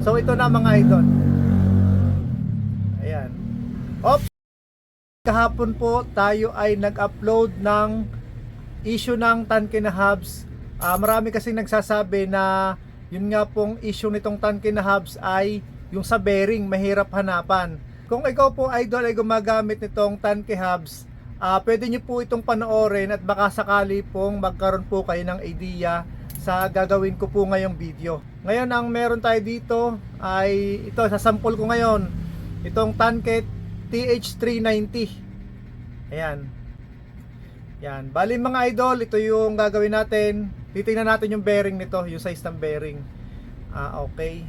So ito na mga idol. Ayan. Oops! Kahapon po tayo ay nag-upload ng issue ng tanke na hubs. Ah, marami kasi nagsasabi na yun nga pong issue nitong tanke na hubs ay yung sa bearing mahirap hanapan. Kung ikaw po idol ay gumagamit nitong tanke hubs, ah pwede nyo po itong panoorin at baka sakali pong magkaroon po kayo ng idea sa gagawin ko po ngayong video. Ngayon ang meron tayo dito ay ito sa sample ko ngayon itong tanke TH390. Ayan. Yan. Bali mga idol, ito yung gagawin natin. Titingnan natin yung bearing nito, yung size ng bearing. Ah, okay.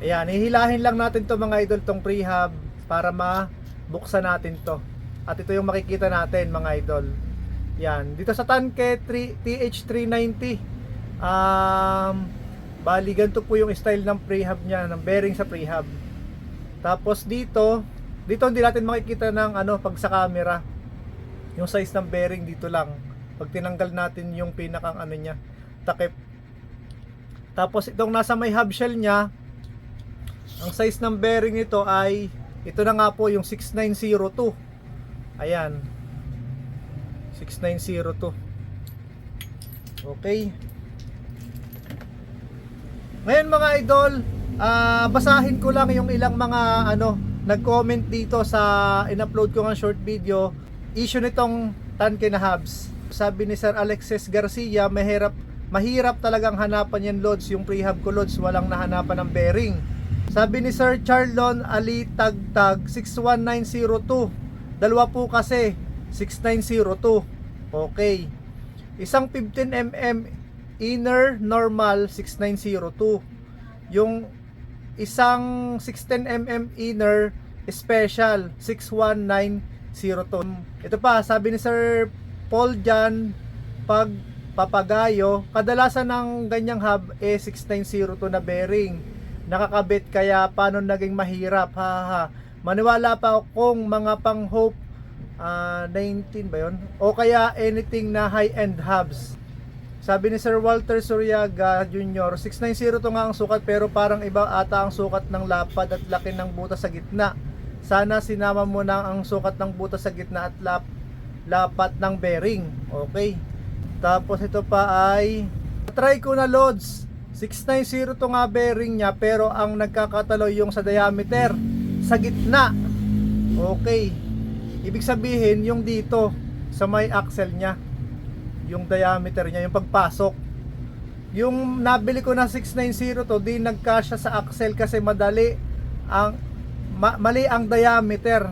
Ayan, hihilahin lang natin to mga idol tong prehab para mabuksan natin to. At ito yung makikita natin mga idol. Yan, dito sa tanke 3, TH390. Um, bali ganito po yung style ng prehab niya, ng bearing sa prehab. Tapos dito, dito hindi natin makikita ng ano pag sa camera. Yung size ng bearing dito lang. Pag tinanggal natin yung pinakang ano niya, takip. Tapos itong nasa may hub shell niya, ang size ng bearing nito ay ito na nga po yung 6902. Ayan. 6902. Okay. Ngayon mga idol, ah basahin ko lang yung ilang mga ano nag-comment dito sa in-upload ko ng short video issue nitong tanke na hubs. Sabi ni Sir Alexis Garcia, mahirap mahirap talagang hanapan yan loads, yung prehab ko loads, walang nahanapan ng bearing. Sabi ni Sir Charlon Ali Tagtag 61902. Dalawa po kasi 6902. Okay. Isang 15 mm inner normal 6902. Yung isang 16 mm inner special 61902. Ito pa, sabi ni Sir Paul Jan pag papagayo, kadalasan ng ganyang hub eh 6902 na bearing. Nakakabit kaya paano naging mahirap ha ha. Maniwala pa akong mga pang hope ah, 19 ba yun? O kaya anything na high-end hubs. Sabi ni Sir Walter Suryaga Jr., 690 to nga ang sukat pero parang iba ata ang sukat ng lapad at laki ng butas sa gitna. Sana sinama mo na ang sukat ng butas sa gitna at lap, lapat ng bearing. Okay. Tapos ito pa ay try ko na loads. 690 to nga bearing niya pero ang nagkakatalo yung sa diameter sa gitna. Okay. Ibig sabihin yung dito sa may axle niya yung diameter niya, yung pagpasok. Yung nabili ko na 690 to, di nagkasya sa axle kasi madali ang ma- mali ang diameter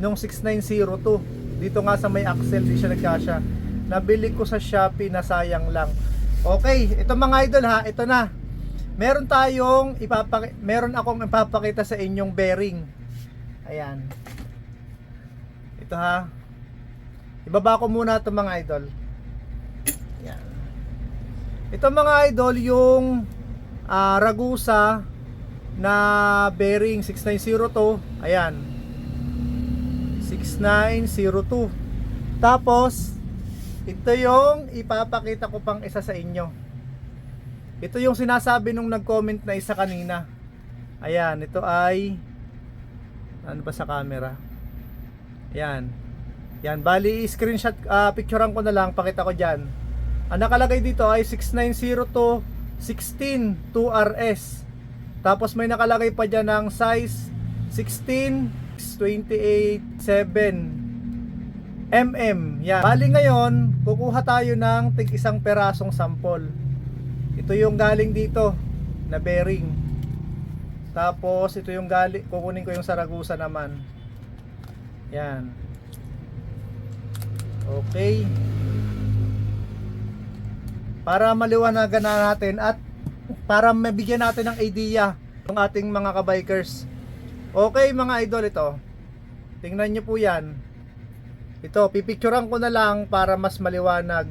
nung 6902. Dito nga sa may axle di siya nagkasya. Nabili ko sa Shopee na sayang lang. Okay, ito mga idol ha, ito na. Meron tayong ipapaki meron akong ipapakita sa inyong bearing. Ayan. Ito ha. Ibaba ko muna ito mga idol. Yan. Ito mga idol yung ah, Ragusa na bearing 6902. Ayan. 6902. Tapos ito yung ipapakita ko pang isa sa inyo. Ito yung sinasabi nung nag-comment na isa kanina. Ayan, ito ay ano ba sa camera? Yan. Yan, bali screenshot ah, picturean ko na lang, pakita ko diyan. Ang nakalagay dito ay 6902 16 2RS. Tapos may nakalagay pa diyan ng size 16 28 7 mm. Yan. Bali ngayon, kukuha tayo ng tig isang perasong sample. Ito yung galing dito na bearing. Tapos ito yung galing, kukunin ko yung Saragusa naman. Yan. Okay. Para maliwanagan na natin at para mabigyan natin ng idea ng ating mga kabikers. Okay mga idol ito. Tingnan nyo po yan. Ito, pipicturean ko na lang para mas maliwanag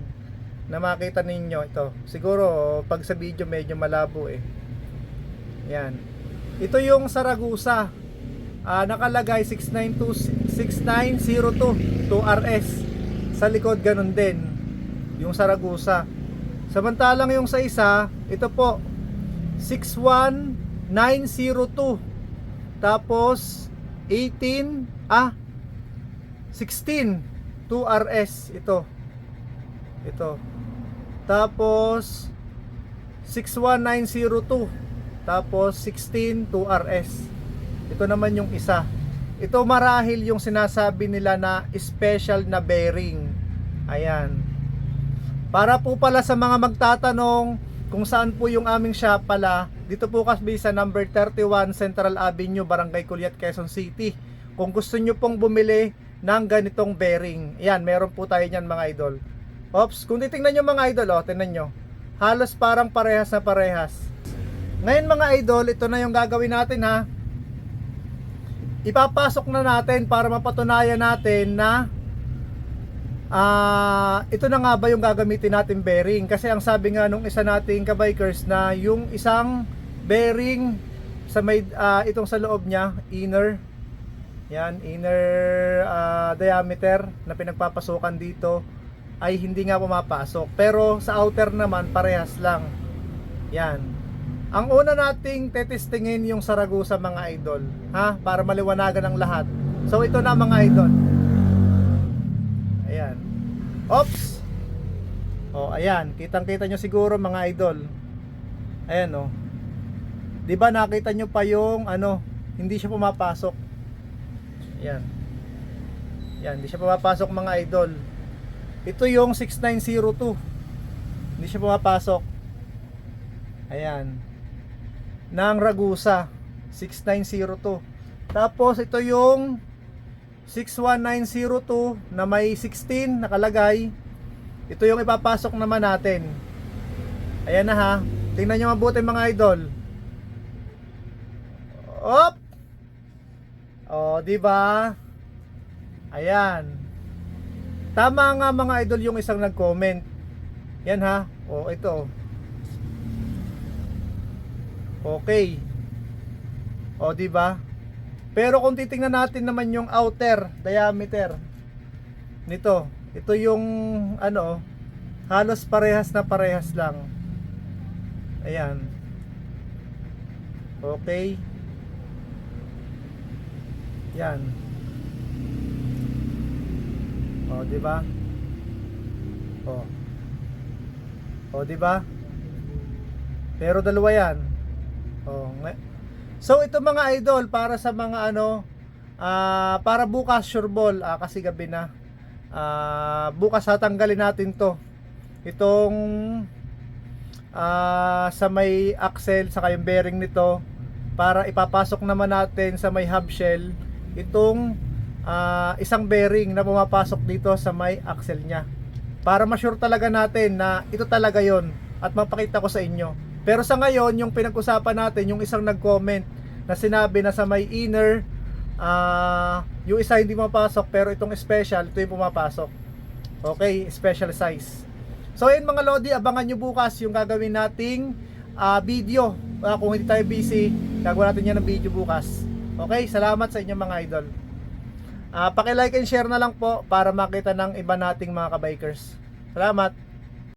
na makita ninyo ito. Siguro pag sa video medyo malabo eh. Yan. Ito yung Saragusa. Ah, nakalagay 692 6902 2RS. Sa likod ganun din. Yung Saragusa. Samantalang yung sa isa, ito po 61 902. Tapos 18 ah 16 2RS ito. Ito. Tapos 61902. Tapos 16 2RS. Ito naman yung isa. Ito marahil yung sinasabi nila na special na bearing. Ayan. Para po pala sa mga magtatanong kung saan po yung aming shop pala, dito po kasi sa number 31 Central Avenue, Barangay Culiat, Quezon City. Kung gusto nyo pong bumili ng ganitong bearing, yan, meron po tayo niyan mga idol. Ops, kung titingnan nyo mga idol, oh, tingnan nyo. Halos parang parehas na parehas. Ngayon mga idol, ito na yung gagawin natin ha. Ipapasok na natin para mapatunayan natin na Ah, ito na nga ba yung gagamitin natin bearing? Kasi ang sabi nga nung isa nating kabikers na yung isang bearing sa may ah, itong sa loob niya, inner yan, inner ah, diameter na pinagpapasukan dito ay hindi nga pumapasok. Pero sa outer naman parehas lang. Yan. Ang una nating tetestingin yung Saragusa mga idol, ha? Para maliwanagan ang lahat. So ito na mga idol. Ayan. Ops. Oh, ayan. Kitang-kita nyo siguro mga idol. Ayan oh. 'Di ba nakita nyo pa yung ano, hindi siya pumapasok. Ayan. Yan, hindi siya pumapasok mga idol. Ito yung 6902. Hindi siya pumapasok. Ayan. Nang Ragusa 6902. Tapos ito yung 61902 na may 16 nakalagay. Ito yung ipapasok naman natin. Ayan na ha. Tingnan nyo mabuti mga idol. Op! Oh, di ba? Ayan. Tama nga mga idol yung isang nag-comment. Yan ha. Oh, ito. Okay. Oh, di ba? Pero kung titingnan natin naman yung outer diameter nito, ito yung ano, halos parehas na parehas lang. Ayan. Okay. Yan. Oh, di ba? Oh. Oh, di ba? Pero dalawa 'yan. Oh, So ito mga idol para sa mga ano ah para bukas sure ball ah, kasi gabi na. Ah, bukas tatanggalin natin 'to. Itong ah, sa may axle sa yung bearing nito para ipapasok naman natin sa may hub shell itong ah, isang bearing na pumapasok dito sa may axle niya. Para ma-sure talaga natin na ito talaga 'yon at mapakita ko sa inyo. Pero sa ngayon, yung pinag-usapan natin, yung isang nag-comment na sinabi na sa may inner, ah yung isa hindi mapasok pero itong special, ito yung pumapasok. Okay, special size. So ayun mga Lodi, abangan nyo bukas yung gagawin nating ah, video. Ah, kung hindi tayo busy, gagawin natin yan ng video bukas. Okay, salamat sa inyo mga idol. Ah, paki-like and share na lang po para makita ng iba nating mga kabikers. Salamat.